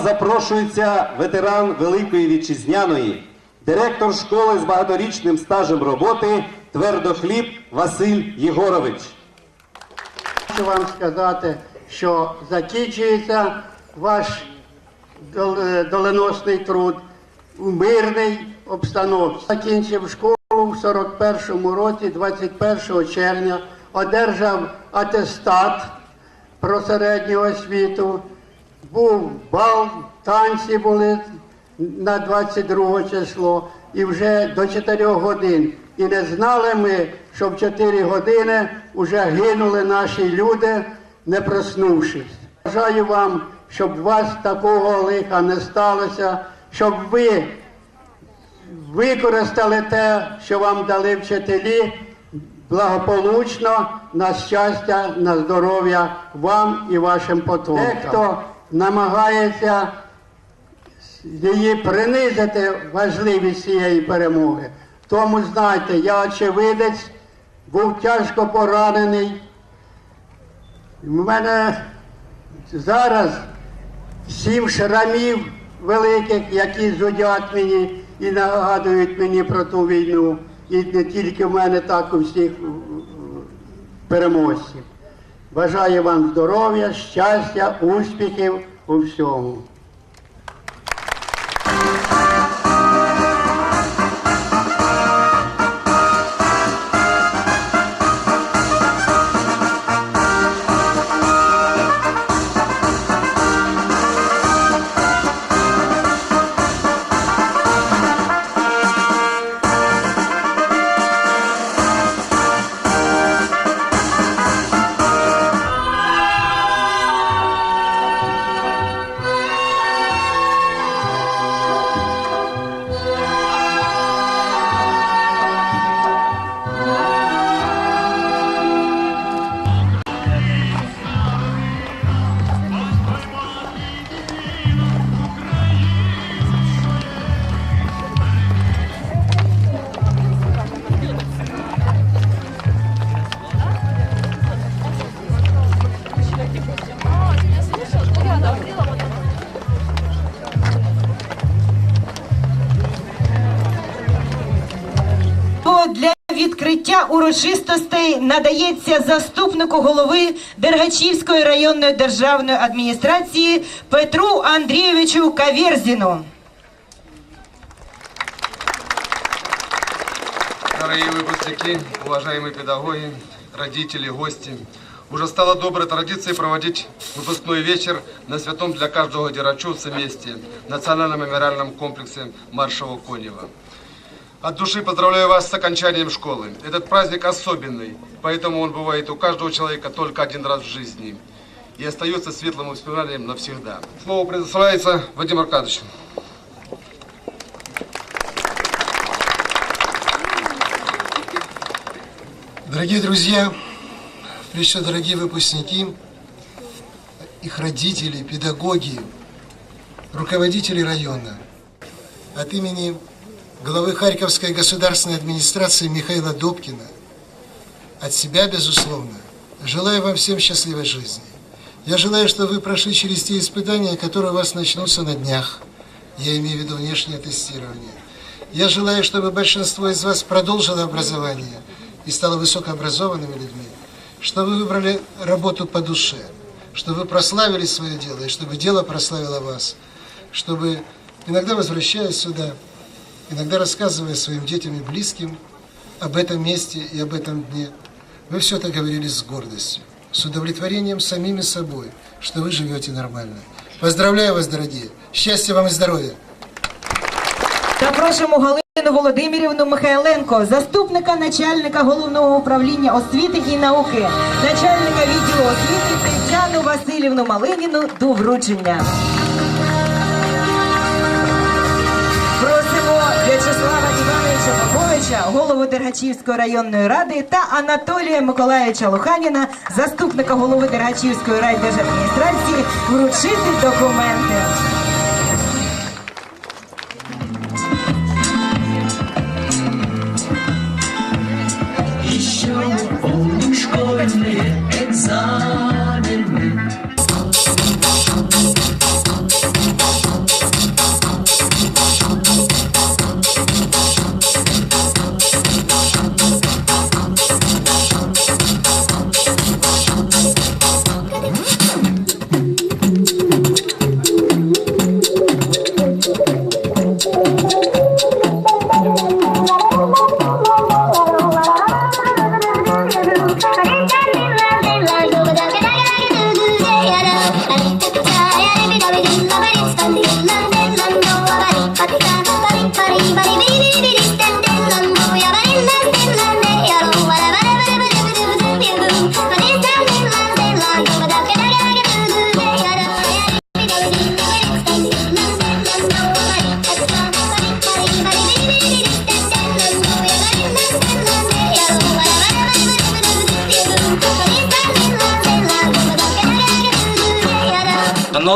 запрошується ветеран Великої Вітчизняної, директор школи з багаторічним стажем роботи Твердохліб Василь Єгорович. Хочу вам сказати, що закінчується ваш е, доленосний труд у мирній обстановці. Закінчив школу в 41-му році, 21 червня, одержав атестат про середню освіту. Був бал, танці були на 22 число і вже до 4 годин. І не знали ми, що в 4 години вже гинули наші люди, не проснувшись. Бажаю вам, щоб у вас такого лиха не сталося, щоб ви використали те, що вам дали вчителі, благополучно, на щастя, на здоров'я вам і вашим потомкам. Намагається її принизити важливість цієї перемоги. Тому знайте, я очевидець, був тяжко поранений. У мене зараз сім шрамів великих, які зудять мені і нагадують мені про ту війну. І не тільки в мене, так у всіх переможців. Бажаю вам здоров'я, щастя, успіхів у всьому. урочистостей надається заступнику голови Дергачівської районної державної адміністрації Петру Андрійовичу Кавєрзіну. Дорогие выпускники, уважаемые педагоги, родители, гости. Уже стало доброй традицией проводить выпускной вечер на святом для каждого дирачевца месте, национальном мемориальном комплексе Маршала Конева. От души поздравляю вас с окончанием школы. Этот праздник особенный, поэтому он бывает у каждого человека только один раз в жизни и остается светлым воспоминанием навсегда. Слово предоставляется Вадиму Аркадьевичу. Дорогие друзья, прежде дорогие выпускники, их родители, педагоги, руководители района, от имени главы Харьковской государственной администрации Михаила Добкина, от себя, безусловно, желаю вам всем счастливой жизни. Я желаю, чтобы вы прошли через те испытания, которые у вас начнутся на днях. Я имею в виду внешнее тестирование. Я желаю, чтобы большинство из вас продолжило образование и стало высокообразованными людьми, чтобы вы выбрали работу по душе, чтобы вы прославили свое дело, и чтобы дело прославило вас, чтобы, иногда возвращаясь сюда, иногда рассказывая своим детям и близким об этом месте и об этом дне, вы все это говорили с гордостью, с удовлетворением самими собой, что вы живете нормально. Поздравляю вас, дорогие! Счастья вам и здоровья! Запрошуємо Галину Володимирівну Михайленко, заступника начальника головного управління освіти і науки, начальника відділу освіти Тетяну Васильівну Малиніну до вручення. В'ячеслава Івановича Поповича, голову Дергачівської районної ради та Анатолія Миколаївича Луханіна, заступника голови Дергачівської райдержадміністрації, вручити документи.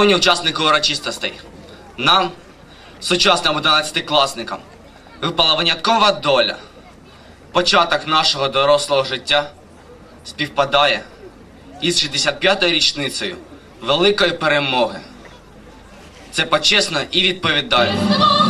Шановні учасники урочистостей, нам, сучасним 11-класникам, випала виняткова доля. Початок нашого дорослого життя співпадає із 65-ю річницею великої перемоги. Це почесно і відповідально.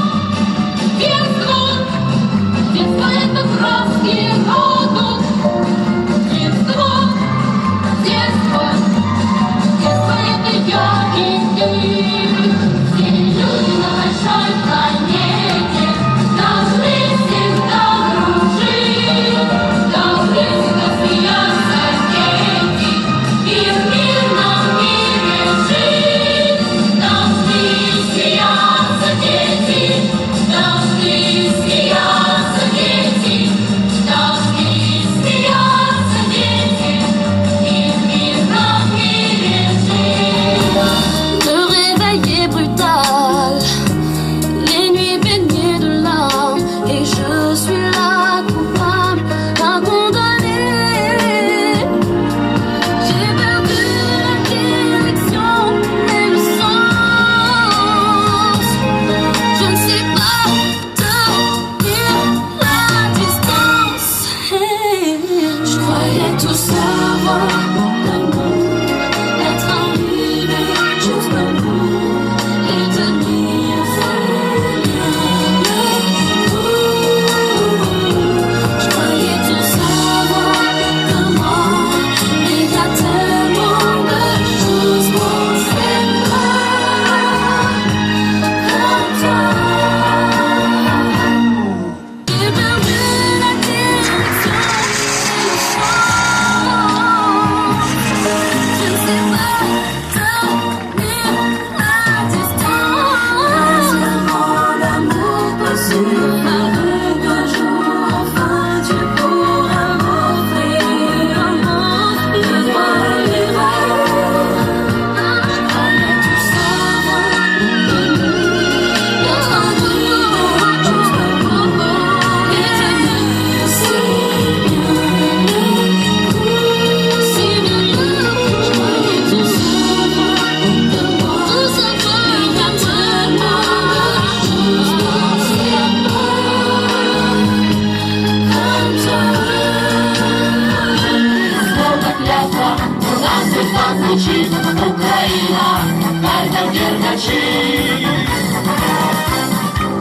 сегодня ночи.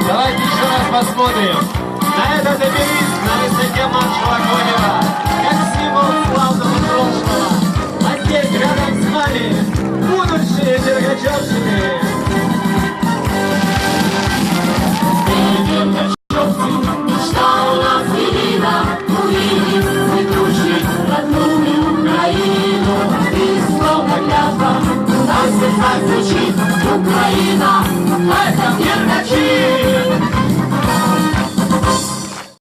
Давайте еще раз посмотрим на этот обелиск на высоте маршала Конева, как символ славного прошлого. А здесь рядом с нами будущие дергачевщины.